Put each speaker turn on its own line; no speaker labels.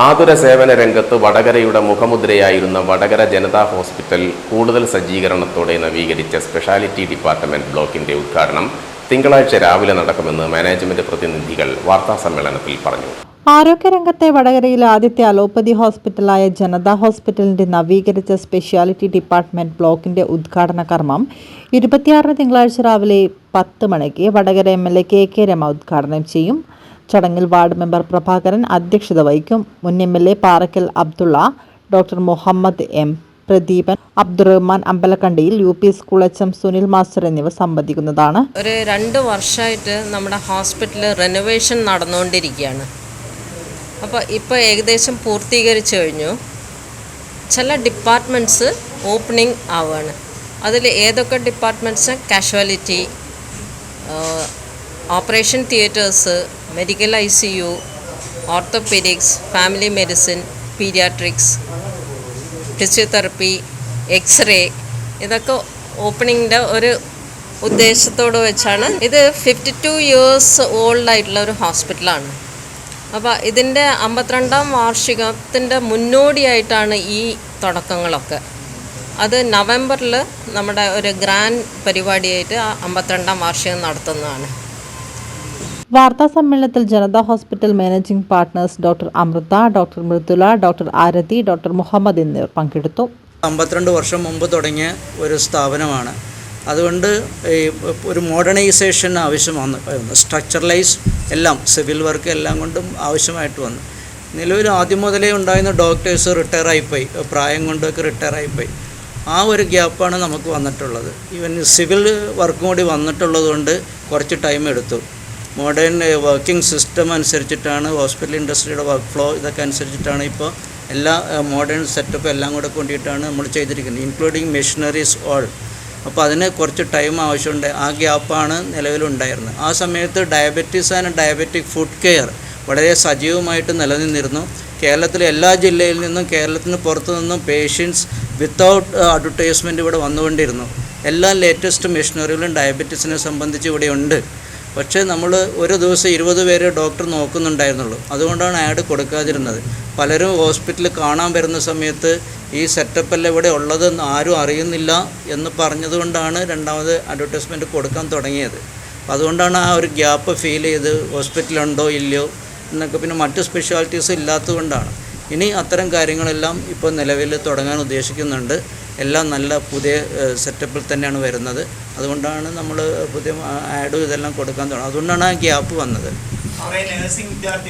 ആതുര സേവന രംഗത്ത് വടകരയുടെ മുഖമുദ്രയായിരുന്ന വടകര ജനതാ ഹോസ്പിറ്റൽ കൂടുതൽ സജ്ജീകരണത്തോടെ നവീകരിച്ച സ്പെഷ്യാലിറ്റി ഡിപ്പാർട്ട്മെന്റ് ബ്ലോക്കിന്റെ ഉദ്ഘാടനം തിങ്കളാഴ്ച രാവിലെ നടക്കുമെന്ന് മാനേജ്മെന്റ് പ്രതിനിധികൾ വാർത്താ സമ്മേളനത്തിൽ പറഞ്ഞു.
ആരോഗ്യരംഗത്തെ വടകരയിലെ ആദ്യത്തെ അലോപ്പതി ഹോസ്പിറ്റലായ ജനതാ ഹോസ്പിറ്റലിന്റെ നവീകരിച്ച സ്പെഷ്യാലിറ്റി ഡിപ്പാർട്ട്മെന്റ് ബ്ലോക്കിന്റെ ഉദ്ഘാടന കർമ്മം ഇരുപത്തിയാറിന് തിങ്കളാഴ്ച രാവിലെ പത്ത് മണിക്ക് Vadakara M L A K K Rama ഉദ്ഘാടനം ചെയ്യും. ചടങ്ങിൽ വാർഡ് മെമ്പർ പ്രഭാകരൻ അധ്യക്ഷത വഹിക്കും. മുൻ M L A Parakkal Abdulla doctor Muhammad M. Pradeepan Abdurahman അമ്പലക്കണ്ടിയിൽ U P school H M Sunil master എന്നിവർ സംബന്ധിക്കുന്നതാണ്
ഒരു രണ്ട് വർഷമായിട്ട് നമ്മുടെ ഹോസ്പിറ്റലിൽ റെനോവേഷൻ നടന്നുകൊണ്ടിരിക്കുകയാണ്. അപ്പോൾ ഇപ്പോൾ ഏകദേശം പൂർത്തീകരിച്ചു കഴിഞ്ഞു. ചില ഡിപ്പാർട്ട്മെന്റ്സ് ഓപ്പണിംഗ് ആവുകയാണ്. അതിൽ ഏതൊക്കെ departments casualty operation theatres medical I C U orthopaedics family medicine paediatrics physiotherapy x-ray ഇതൊക്കെ ഓപ്പണിങ്ങിന്റെ ഒരു ഉദ്ദേശത്തോട് വെച്ചാണ്. ഇത് ഫിഫ്റ്റി ടു ഇയേഴ്സ് ഓൾഡ് ആയിട്ടുള്ള ഒരു ഹോസ്പിറ്റലാണ്. അപ്പോൾ ഇതിന്റെ അമ്പത്തിരണ്ടാം വാർഷികത്തിന്റെ മുന്നോടിയായിട്ടാണ് ഈ തുടക്കങ്ങളൊക്കെ. അത് നവംബറിൽ നമ്മുടെ ഒരു ഗ്രാൻഡ് പരിപാടിയായിട്ട് ആ അമ്പത്തിരണ്ടാം വാർഷികം നടത്തുന്നതാണ്.
വാർത്താ സമ്മേളനത്തിൽ Janata hospital managing partners doctor Amrita doctor Mridula doctor Arathi doctor Muhammad എന്നിവർ പങ്കെടുത്തു.
അമ്പത്തിരണ്ട് വർഷം മുമ്പ് തുടങ്ങിയ ഒരു സ്ഥാപനമാണ്. അതുകൊണ്ട് ഈ ഒരു മോഡേണൈസേഷൻ ആവശ്യം വന്നു. സ്ട്രക്ചറലൈസ് എല്ലാം സിവിൽ വർക്ക് എല്ലാം കൊണ്ടും ആവശ്യമായിട്ട് വന്നു. നിലവിൽ ആദ്യം മുതലേ ഉണ്ടായിരുന്ന ഡോക്ടേഴ്സ് റിട്ടയർ ആയിപ്പോയി പ്രായം കൊണ്ടൊക്കെ റിട്ടയർ ആയിപ്പോയി ആ ഒരു ഗ്യാപ്പാണ് നമുക്ക് വന്നിട്ടുള്ളത്. ഈവൻ സിവിൽ വർക്കും കൂടി വന്നിട്ടുള്ളത് കൊണ്ട് കുറച്ച് ടൈം എടുത്തു. മോഡേൺ വർക്കിംഗ് സിസ്റ്റം അനുസരിച്ചിട്ടാണ് ഹോസ്പിറ്റൽ ഇൻഡസ്ട്രിയുടെ വർക്ക് ഫ്ലോ ഇതൊക്കെ അനുസരിച്ചിട്ടാണ് ഇപ്പോൾ എല്ലാ മോഡേൺ സെറ്റപ്പ് എല്ലാം കൂടെ കൊണ്ടിട്ടാണ് നമ്മൾ ചെയ്തിരിക്കുന്നത് ഇൻക്ലൂഡിങ് മെഷീനറീസ് ഓൾ അപ്പോൾ അതിന് കുറച്ച് ടൈം ആവശ്യമുണ്ട്. ആ ഗ്യാപ്പാണ് നിലവിലുണ്ടായിരുന്നത്. ആ സമയത്ത് diabetes and diabetic food care വളരെ സജീവമായിട്ട് നിലനിന്നിരുന്നു. കേരളത്തിലെ എല്ലാ ജില്ലയിൽ നിന്നും കേരളത്തിന് പുറത്തു നിന്നും പേഷ്യൻസ് വിത്തൗട്ട് അഡ്വർടൈസ്മെന്റ് ഇവിടെ വന്നുകൊണ്ടിരുന്നു. എല്ലാ ലേറ്റസ്റ്റ് മെഷീനറികളും ഡയബറ്റീസിനെ സംബന്ധിച്ച് ഇവിടെ ഉണ്ട്. പക്ഷേ നമ്മൾ ഒരു ദിവസം ഇരുപത് പേരെ ഡോക്ടർ നോക്കുന്നുണ്ടായിരുന്നുള്ളൂ. അതുകൊണ്ടാണ് ആഡ് കൊടുക്കാതിരുന്നത്. പലരും ഹോസ്പിറ്റലിൽ കാണാൻ വരുന്ന സമയത്ത് ഈ സെറ്റപ്പല്ല ഇവിടെ ഉള്ളതെന്ന് ആരും അറിയുന്നില്ല എന്ന് പറഞ്ഞതുകൊണ്ടാണ് രണ്ടാമത് അഡ്വർടൈസ്മെന്റ് കൊടുക്കാൻ തുടങ്ങിയത്. അതുകൊണ്ടാണ് ആ ഒരു ഗ്യാപ്പ് ഫീൽ ചെയ്ത് ഹോസ്പിറ്റലുണ്ടോ ഇല്ലയോ എന്നൊക്കെ പിന്നെ മറ്റ് സ്പെഷ്യാലിറ്റീസ് ഇല്ലാത്തതുകൊണ്ടാണ്. ഇനി അത്തരം കാര്യങ്ങളെല്ലാം ഇപ്പോൾ നിലവിൽ തുടങ്ങാൻ ഉദ്ദേശിക്കുന്നുണ്ട്. എല്ലാം നല്ല പുതിയ സെറ്റപ്പിൽ തന്നെയാണ് വരുന്നത്. അതുകൊണ്ടാണ് നമ്മൾ പുതിയ ആഡും ഇതെല്ലാം കൊടുക്കാൻ തുടങ്ങുന്നത്. അതുകൊണ്ടാണ് ആ ഗ്യാപ്പ് വന്നത്.